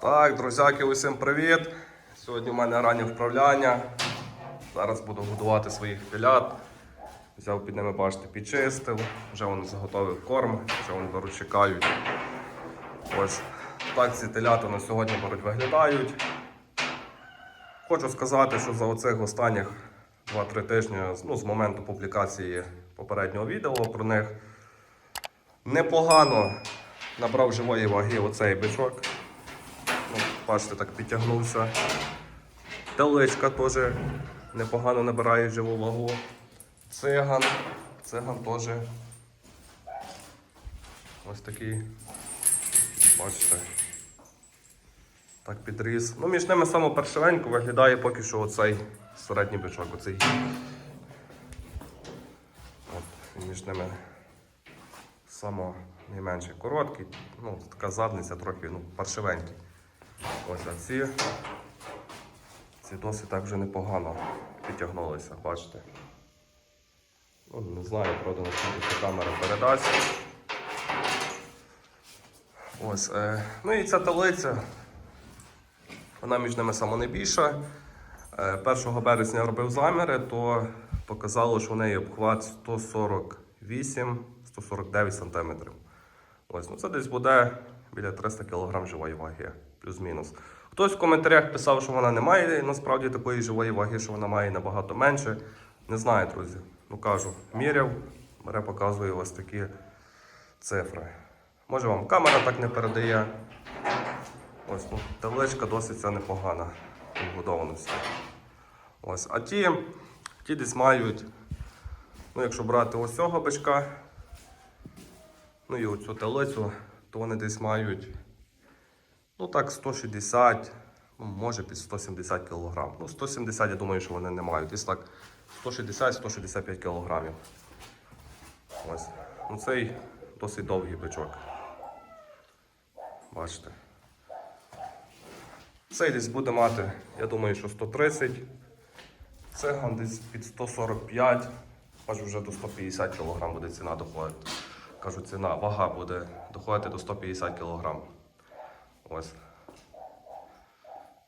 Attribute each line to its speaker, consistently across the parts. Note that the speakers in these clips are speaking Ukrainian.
Speaker 1: Так, друзяки, усім привіт! Сьогодні у мене раннє вправляння. Зараз буду годувати своїх телят. Взяв під ними, бачите, підчистив, вже вони заготовив корм, вже вони беруть, чекають. Ось так ці телята на сьогодні беруть, виглядають. Хочу сказати, що за оцих останніх 2-3 тижні, ну, з моменту публікації попереднього відео про них, непогано набрав живої ваги оцей бичок. Бачите, так підтягнувся. Теличка теж непогано набирає живу вагу. Циган. Циган теж. Ось такий. Бачите. Так підріс. Ну, між ними саме першивенько виглядає поки що оцей середній бичок. Оцей. От, між ними само найменший короткий, ну, така задниця трохи ну, паршивенький. Ось а ці, ці досить так вже непогано підтягнулися, бачите. Ну, не знаю, правда, наскільки камера передасть. Ось, е, ну і ця таблиця, вона між ними саме найбільша. Е, 1 березня робив заміри, то показало, що в неї обхват 148-149 см. Ось, ну це десь буде біля 300 кг живої ваги, плюс-мінус. Хтось в коментарях писав, що вона не має насправді такої живої ваги, що вона має набагато менше. Не знаю, друзі. Ну кажу, міряв, бере показує ось такі цифри. Може вам камера так не передає. Ось, ну, табличка досить непогана вбудованості. Ось, а ті, ті десь мають, ну якщо брати ось цього бичка, ну і оцю телицю, то вони десь мають, ну так, 160, ну, може під 170 кг. Ну, 170, я думаю, що вони не мають. Десь так 160-165 кг. Ось. Ну, цей досить довгий бичок. Бачите. Цей десь буде мати, я думаю, що 130. Циган десь під 145, аж вже до 150 кг буде ціна доходити. Кажу, ціна, вага буде доходити до 150 кг. Ось.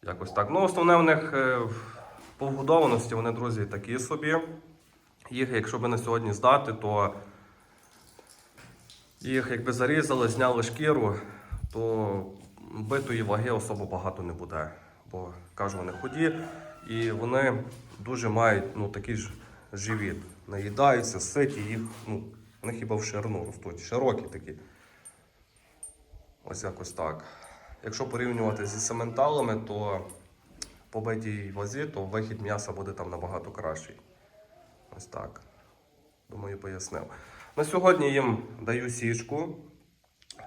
Speaker 1: Якось так. Ну, основне в них е, по вгодованості, вони, друзі, такі собі. Їх, якщо би на сьогодні здати, то їх якби зарізали, зняли шкіру, то битої ваги особо багато не буде. Бо кажу, вони худі і вони дуже мають ну, такий ж живіт. Наїдаються, ситі, їх, ну, вони хіба в ширину ростуть, широкі такі. Ось якось так. Якщо порівнювати зі сементалами, то по битій вазі, то вихід м'яса буде там набагато кращий. Ось так. Думаю, пояснив. На сьогодні їм даю січку.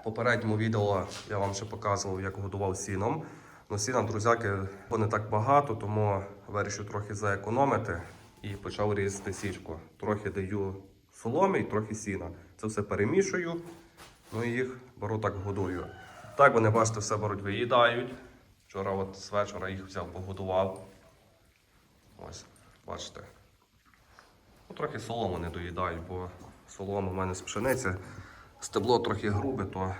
Speaker 1: В попередньому відео я вам ще показував, як годував сіном. Ну, сіна, друзяки, не так багато, тому вирішив трохи заекономити і почав різати січку. Трохи даю соломи і трохи сіна. Це все перемішую, ну і їх беру так годую. Так вони, бачите, все беруть, виїдають. Вчора от з вечора їх взяв, погодував. Ось, бачите. Ну, трохи солому не доїдають, бо солома в мене з пшениці. Стебло трохи грубе, то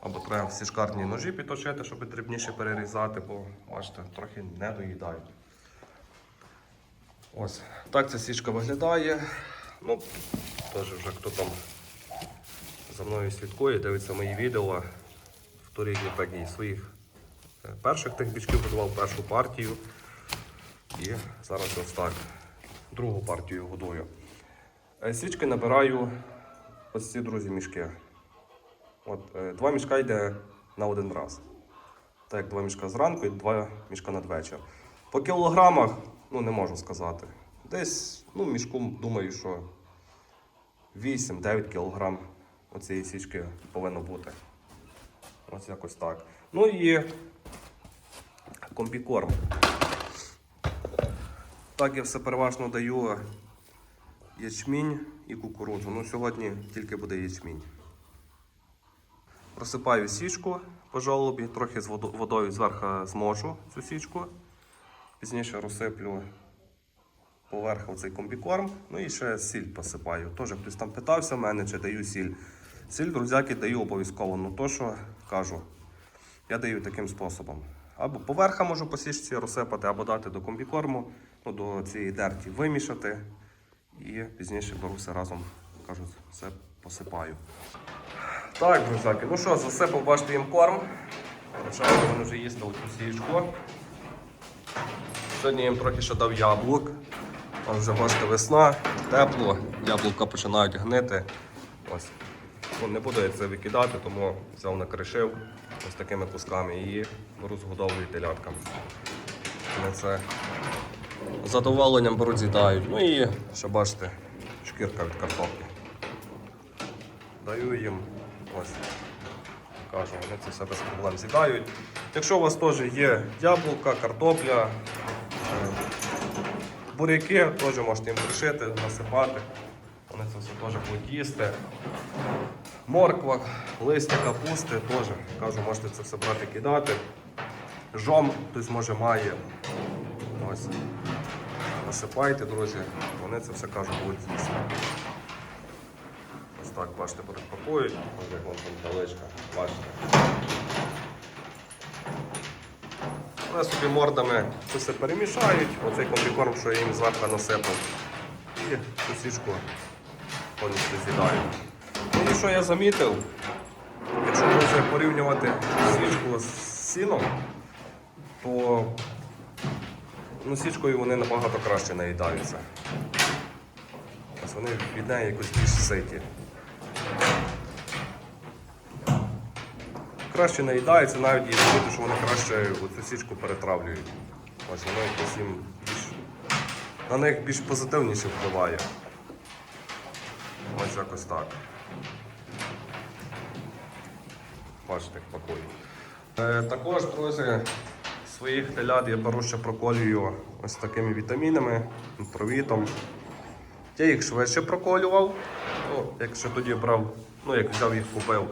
Speaker 1: або треба в сішкарні ножі підточити, щоб дрібніше перерізати, бо бачите, трохи не доїдають. Ось, так ця січка виглядає. Ну, теж вже хто там за мною слідкує, дивиться мої відео. В торік я так і своїх е, перших тих бічків годував першу партію. І зараз ось так. Другу партію годую. Е, Січки набираю ось ці друзі мішки. От, е, два мішка йде на один раз. Так, два мішка зранку і два мішка надвечір. По кілограмах, ну не можу сказати. Десь, ну, мішку, думаю, що 8-9 кілограм оцієї січки повинно бути. Ось якось так. Ну і комбікорм. Так я все переважно даю ячмінь і кукурудзу. Ну, сьогодні тільки буде ячмінь. Просипаю січку по жолобі, трохи з водою зверху змочу цю січку. Пізніше розсиплю поверх оцей комбікорм. Ну і ще сіль посипаю. Теж хтось там питався в мене, чи даю сіль. Сіль, друзяки, даю обов'язково. Ну то, що кажу, я даю таким способом. Або поверха можу по січці розсипати, або дати до комбікорму, ну, до цієї дерті вимішати. І пізніше беру все разом, кажу, все посипаю. Так, друзяки, ну що, засипав, бачите, їм корм. Почали вони вже їсти цю січку. Сьогодні їм трохи ще дав яблук. Ось вже бачите, весна, тепло, яблука починають гнити. Ось. Ну, не буду я це викидати, тому взяв накришив ось такими кусками і розгодовую теляткам. Вони це задоволенням беруть. Ну і ще бачите, шкірка від картоплі. Даю їм ось. Кажу, вони це все без проблем з'їдають. Якщо у вас теж є яблука, картопля, е, буряки, теж можете їм пришити, насипати. Вони це все теж будуть їсти. Морква, листя капусти теж. Кажу, можете це все брати кидати. Жом хтось може має. Ось. Насипайте, друзі. Вони це все кажуть, будуть їсти. Ось так, бачите, перепакують. Ось як вон там далечка. Бачите. Вони собі мордами це все перемішають. Оцей комбікорм, що я їм зверху насипав. І цю січку повністю з'їдають. Ну що я замітив, якщо друзі, порівнювати свічку з сіном, то ну, січкою вони набагато краще наїдаються. Ось вони від неї якось більш ситі. Краще наїдаються, навіть і замітив, що вони краще цю січку перетравлюють. Ось воно якось їм більш на них більш позитивніше впливає. Ось якось так. Бачите, як пакую. Е, також, друзі, своїх телят я беру ще проколюю ось такими вітамінами, провітом. Я їх швидше проколював, ну, як ще тоді брав, ну як взяв їх купив.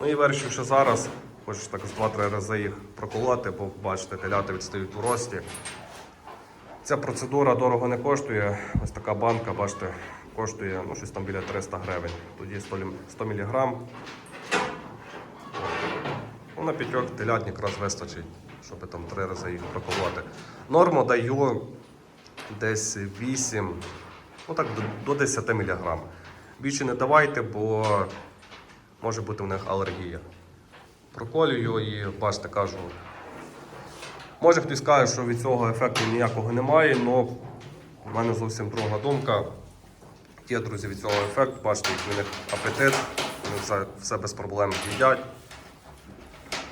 Speaker 1: Ну і вирішив, що зараз хочу так з 2-3 рази їх проколоти, бо бачите, теляти відстають у рості. Ця процедура дорого не коштує. Ось така банка, бачите, коштує ну, щось там біля 300 гривень. Тоді 100 мг. На п'ятьох телят якраз вистачить, щоб там три рази їх проколоти. Норму даю десь 8, ну так, до, до 10 мг. Більше не давайте, бо може бути в них алергія. Проколюю і бачите, кажу, Може хтось каже, що від цього ефекту ніякого немає, але в мене зовсім друга думка. Є, друзі, від цього ефект, бачите, який у них апетит, вони все, все без проблем їдять.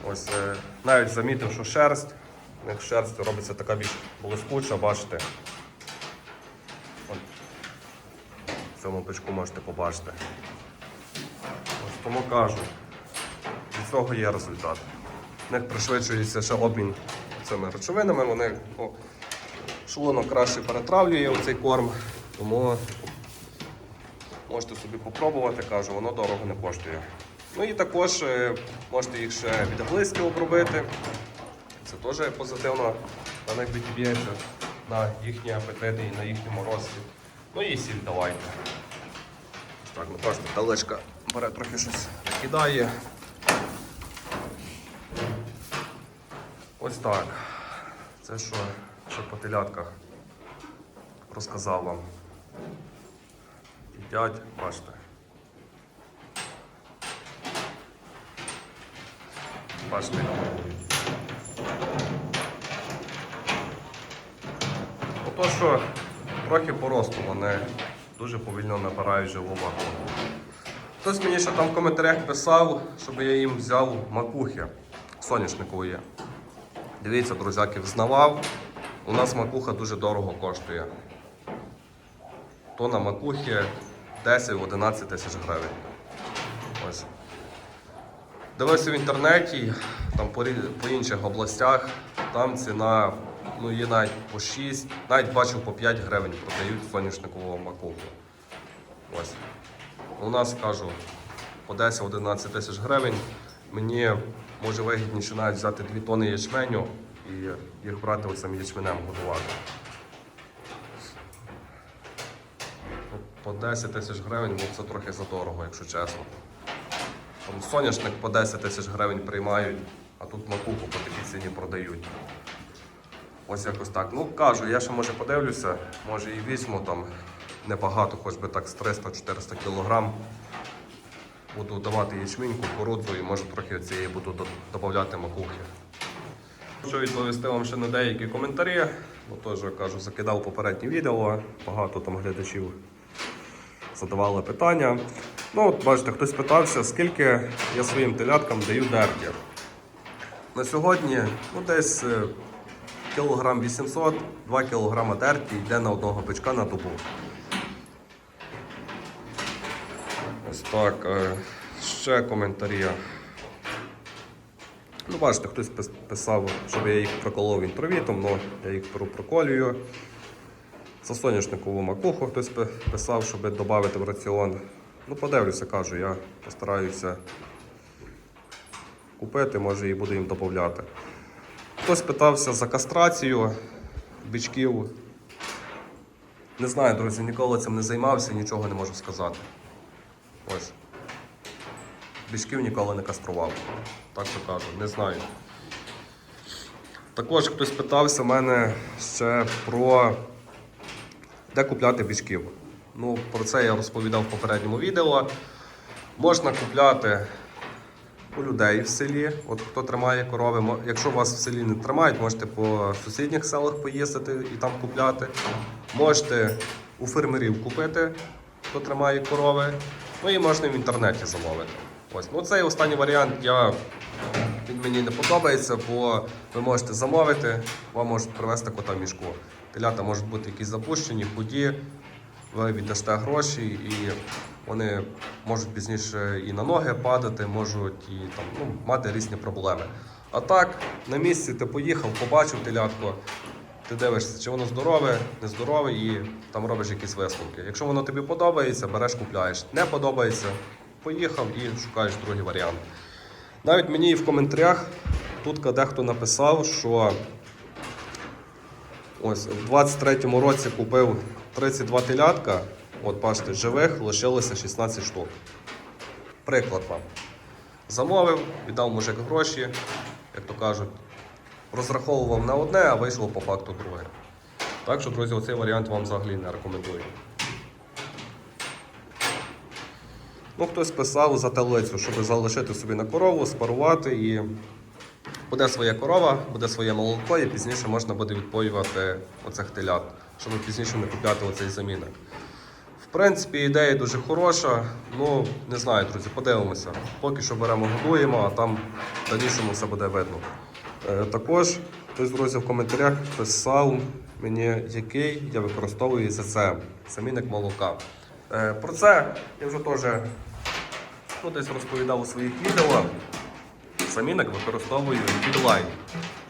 Speaker 1: Ось е, навіть замітив, що шерсть, у них шерсть робиться така більш блискуча, бачите. От, в цьому печку можете побачити. Ось тому кажу, від цього є результат. В них пришвидшується ще обмін цими речовинами, вони ну, шлунок краще перетравлює цей корм, тому можете собі попробувати, кажу, воно дорого не коштує. Ну і також е, можете їх ще від глиски обробити. Це теж позитивно на них відб'ється, на їхні апетити і на їхньому рості. Ну і сіль давайте. Так, ну бачите, далечка бере трохи щось кидає. Ось так. Це що, що по телятках розказав вам. Їдять, бачите. Бачите. Ото що трохи по росту вони дуже повільно набирають живу вагу. Хтось мені ще там в коментарях писав, щоб я їм взяв макухи соняшникової. Дивіться, друзяки, взнавав. У нас макуха дуже дорого коштує. Тона макухи 10-11 тисяч гривень. Ось. Дивився в інтернеті, там по, по інших областях, там ціна ну, є навіть по 6, навіть бачив по 5 гривень продають соняшникову макуху. Ось. У нас кажу по 10-11 тисяч гривень. Мені може вигідніше навіть взяти 2 тони ячменю і їх брати оцим ячменем годувати. По 10 тисяч гривень ну, це трохи задорого, якщо чесно. Там соняшник по 10 тисяч гривень приймають. А тут макуху по такій ціні продають. Ось якось так. Ну кажу, я ще може подивлюся, може і візьму там небагато, хоч би так з 300-400 кілограм. Буду давати ячмінь, кукурудзу і може трохи цієї буду до- додавати макухи. Хочу відповісти вам ще на деякі коментарі, бо теж кажу, закидав попереднє відео, багато там глядачів задавали питання. Ну, от бачите, хтось питався, скільки я своїм теляткам даю дерті. На сьогодні ну, десь е, кілограм 800, 2 кілограма дерті йде на одного бичка на добу. Ось так. е, Ще коментарі. Ну, бачите, хтось писав, щоб я їх проколов інтровітом, але я їх проколюю. За соняшникову макуху хтось писав, щоб додати в раціон. Ну, подивлюся, кажу, я постараюся купити, може і буду їм додати. Хтось питався за кастрацію бичків. Не знаю, друзі, ніколи цим не займався, нічого не можу сказати. Ось. Бичків ніколи не кастрував. Так що кажу, не знаю. Також хтось питався мене ще про де купляти бичків. Ну, про це я розповідав в попередньому відео. Можна купляти у людей в селі. От хто тримає корови, якщо вас в селі не тримають, можете по сусідніх селах поїздити і там купляти. Можете у фермерів купити, хто тримає корови. Ну і можна в інтернеті замовити. Ось, ну цей останній варіант я, він мені не подобається, бо ви можете замовити, вам можуть привезти кота в мішку. Телята можуть бути якісь запущені, худі, ви віддасте гроші і вони можуть пізніше і на ноги падати, можуть і там, ну, мати різні проблеми. А так, на місці ти поїхав, побачив телятко, ти дивишся, чи воно здорове, нездорове, і там робиш якісь висновки. Якщо воно тобі подобається, береш, купляєш. Не подобається, поїхав і шукаєш другий варіант. Навіть мені в коментарях тут дехто написав, що ось в 23-му році купив 32 телятка, от бачите, живих лишилося 16 штук. Приклад вам. Замовив, віддав мужик гроші, як то кажуть, розраховував на одне, а вийшло по факту друге. Так що, друзі, оцей варіант вам взагалі не рекомендую. Ну, хтось писав за телицю, щоб залишити собі на корову, спарувати і буде своя корова, буде своє молоко, і пізніше можна буде відпоювати оцих телят, щоб пізніше не купляти оцей замінник. В принципі, ідея дуже хороша. Ну, не знаю, друзі, подивимося. Поки що беремо, годуємо, а там в дальнішому все буде видно. Е, також хтось, друзі, в коментарях писав мені, який я використовую за це замінник молока. Е, про це я вже теж ну, десь розповідав у своїх відео. Замінник використовую підлайн.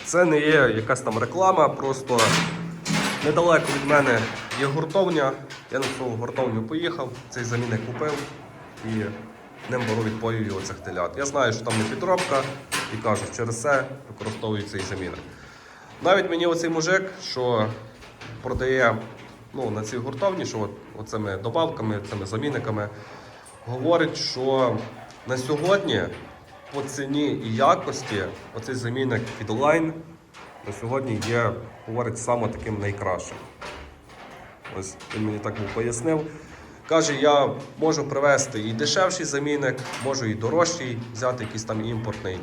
Speaker 1: Це не є якась там реклама, просто недалеко від мене є гуртовня. Я на цю гуртовню поїхав, цей замінник купив і ним беру відпоюю оцих телят. Я знаю, що там не підробка, і кажу, через це використовую цей замінник. Навіть мені оцей мужик, що продає ну, на цій гуртовні, що оцими добавками, цими замінниками, говорить, що на сьогодні по ціні і якості оцей замінник Feedline на сьогодні є, говорить, саме таким найкращим. Ось він мені так пояснив. Каже, я можу привезти і дешевший замінник, можу і дорожчий, взяти якийсь там імпортний.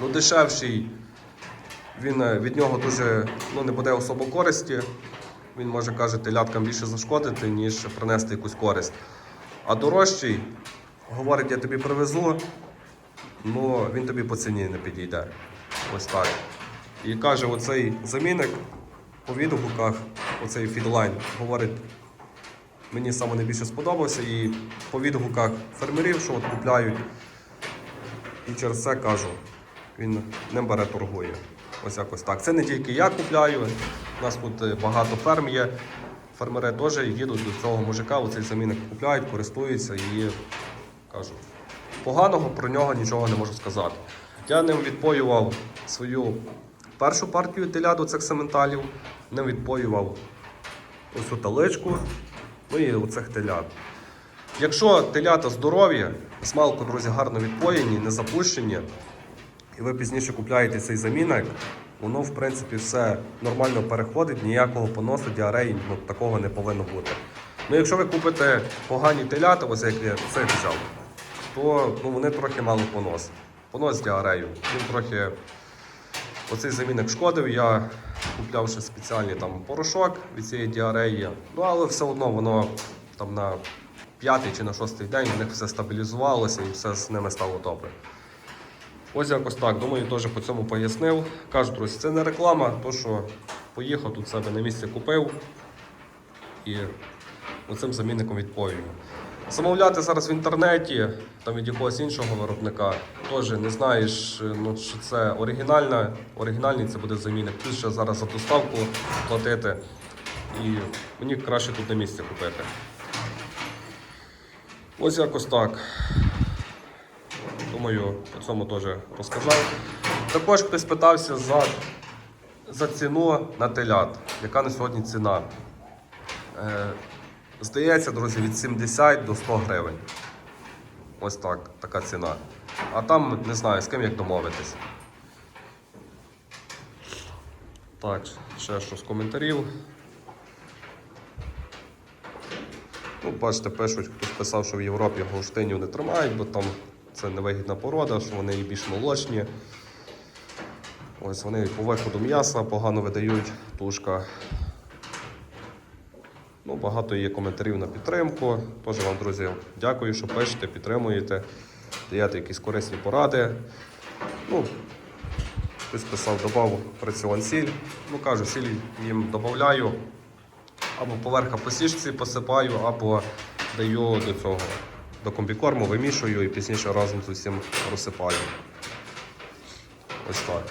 Speaker 1: Ну, дешевший, він е, від нього дуже ну, не буде особо користі. Він може каже, теляткам більше зашкодити, ніж принести якусь користь. А дорожчий, говорить, я тобі привезу, ну він тобі по ціні не підійде. Ось так. І каже, оцей замінник по відгуках, оцей фідлайн, говорить, мені саме найбільше сподобався. І по відгуках фермерів, що от купляють, і через це кажу, він ним бере торгує. Ось якось так. Це не тільки я купляю, у нас тут е, багато ферм є. Фермери теж їдуть до цього мужика, оцей замінник купляють, користуються і кажу. Поганого про нього нічого не можу сказати. Я ним відпоював свою першу партію теля до цих сементалів, ним відпоював оцю таличку, ну і оцих телят. Якщо телята здорові, смалку, друзі, гарно відпоєні, не запущені, і ви пізніше купляєте цей замінник, воно в принципі все нормально переходить, ніякого поносу, діареї ну, такого не повинно бути. Ну, якщо ви купите погані телята, ось як я цих взяв, то ну, вони трохи мали понос. Понос діарею. Він трохи оцей замінник шкодив. Я купляв ще спеціальний там порошок від цієї діареї. Ну але все одно воно там на п'ятий чи на шостий день в них все стабілізувалося і все з ними стало добре. Ось якось так. Думаю, теж по цьому пояснив. Кажу, друзі, це не реклама, то що поїхав тут себе на місці купив і оцим замінником відповію. Замовляти зараз в інтернеті, там від якогось іншого виробника, теж не знаєш, ну, що це оригінальна, оригінальний це буде замінник. Плюс ще зараз за доставку платити. І мені краще тут на місці купити. Ось якось так. Думаю, по цьому теж розказав. Також хтось питався за, за ціну на телят. Яка на сьогодні ціна? Е, здається, друзі, від 70 до 100 гривень. Ось так, така ціна. А там не знаю, з ким як домовитись. Так, ще що з коментарів. Ну, бачите, пишуть, хтось писав, що в Європі голштинів не тримають, бо там це невигідна порода, що вони більш молочні. Ось вони по виходу м'яса погано видають, тушка. Ну, багато є коментарів на підтримку. Тож вам, друзі, дякую, що пишете, підтримуєте, даєте якісь корисні поради. Ну, хтось писав, додав раціон сіль. Ну, кажу, сіль їм додаю. Або поверха по сішці посипаю, або даю до цього до комбікорму, вимішую і пізніше разом з усім розсипаю. Ось так.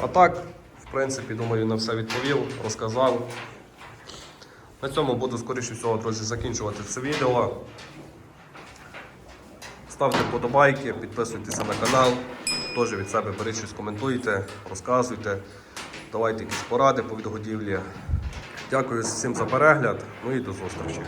Speaker 1: А так, в принципі, думаю, на все відповів, розказав. На цьому буду, скоріше всього, друзі, закінчувати це відео. Ставте вподобайки, підписуйтеся на канал. Теж від себе беріть щось коментуйте, розказуйте, давайте якісь поради по відгодівлі. Дякую всім за перегляд. Ну і до зустрічі.